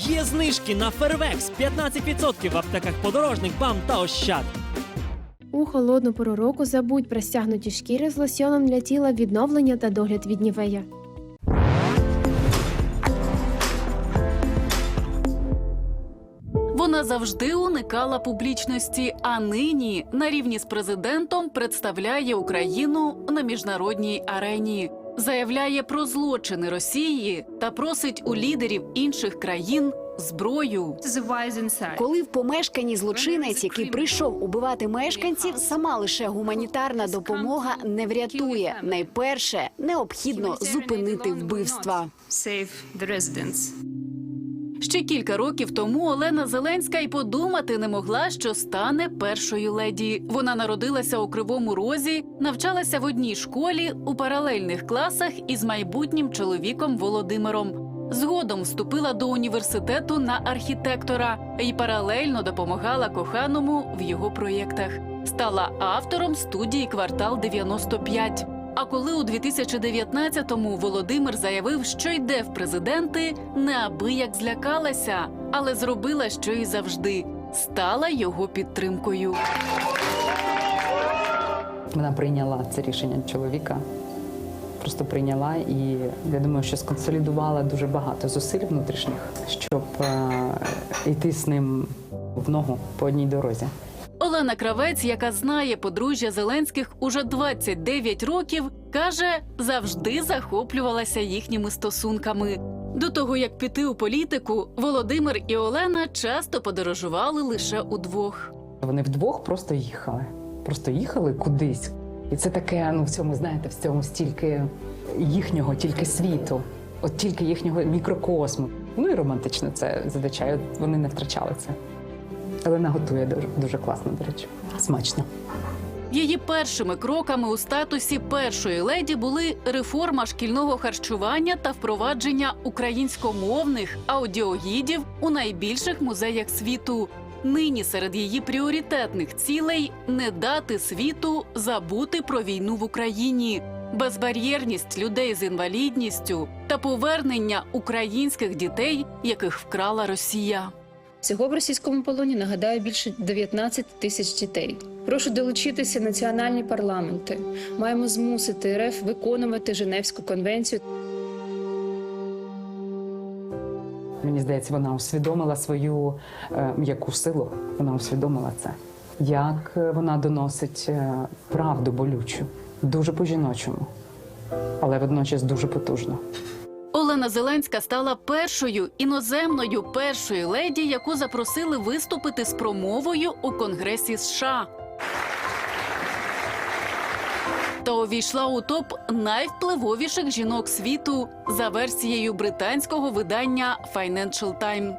Є знижки на Фервекс 15% в аптеках подорожник, бам та ощад. У холодну пору року забудь про стягнуті шкіри з лосьоном для тіла відновлення та догляд від нівея. Вона завжди уникала публічності, а нині на рівні з президентом представляє Україну на міжнародній арені. Заявляє про злочини Росії та просить у лідерів інших країн зброю. Коли в помешканні злочинець, який прийшов убивати мешканців, сама лише гуманітарна допомога не врятує. Найперше необхідно зупинити вбивства. Ще кілька років тому Олена Зеленська й подумати не могла, що стане першою леді. Вона народилася у Кривому Розі, навчалася в одній школі у паралельних класах із майбутнім чоловіком Володимиром. Згодом вступила до університету на архітектора і паралельно допомагала коханому в його проєктах. Стала автором студії Квартал 95». А коли у 2019-му Володимир заявив, що йде в президенти, неабияк злякалася, але зробила, що і завжди стала його підтримкою. Вона прийняла це рішення чоловіка. Просто прийняла і я думаю, що сконсолідувала дуже багато зусиль внутрішніх, щоб е, йти з ним в ногу по одній дорозі. Олена Кравець, яка знає подружжя Зеленських уже 29 років, каже, завжди захоплювалася їхніми стосунками. До того як піти у політику, Володимир і Олена часто подорожували лише удвох. Вони вдвох просто їхали. Просто їхали кудись. І це таке, ну в цьому, знаєте, в цьому стільки їхнього, тільки світу, от тільки їхнього мікрокосму. Ну і романтично це звичайно, вони не втрачали це. Олена готує дуже, дуже класно, до речі. Смачно. Її першими кроками у статусі першої леді були реформа шкільного харчування та впровадження українськомовних аудіогідів у найбільших музеях світу. Нині серед її пріоритетних цілей не дати світу забути про війну в Україні, безбар'єрність людей з інвалідністю та повернення українських дітей, яких вкрала Росія. Всього в російському полоні нагадаю більше 19 тисяч дітей. Прошу долучитися національні парламенти. Маємо змусити РФ виконувати Женевську конвенцію. Мені здається, вона усвідомила свою е, м'яку силу. Вона усвідомила це. Як е, вона доносить е, правду болючу, дуже по-жіночому, але водночас дуже потужно. Олена Зеленська стала першою іноземною першою леді, яку запросили виступити з промовою у Конгресі США. Та увійшла у топ найвпливовіших жінок світу за версією британського видання Financial Times.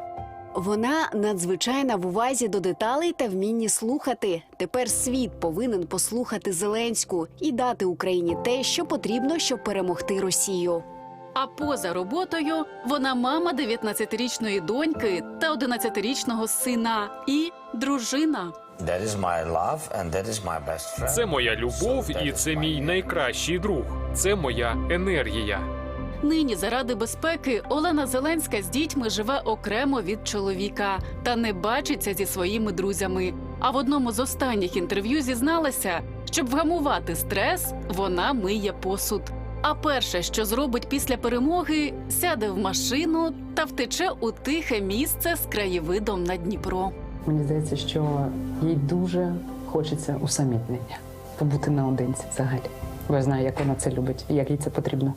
Вона надзвичайна в увазі до деталей та вмінні слухати. Тепер світ повинен послухати Зеленську і дати Україні те, що потрібно, щоб перемогти Росію. А поза роботою вона мама 19-річної доньки та 11-річного сина і дружина. Це моя любов і це мій найкращий друг. Це моя енергія. Нині заради безпеки Олена Зеленська з дітьми живе окремо від чоловіка та не бачиться зі своїми друзями. А в одному з останніх інтерв'ю зізналася, щоб вгамувати стрес, вона миє посуд. А перше, що зробить після перемоги, сяде в машину та втече у тихе місце з краєвидом на Дніпро. Мені здається, що їй дуже хочеться усамітнення, побути наодинці взагалі. Бо я знаю, як вона це любить і як їй це потрібно.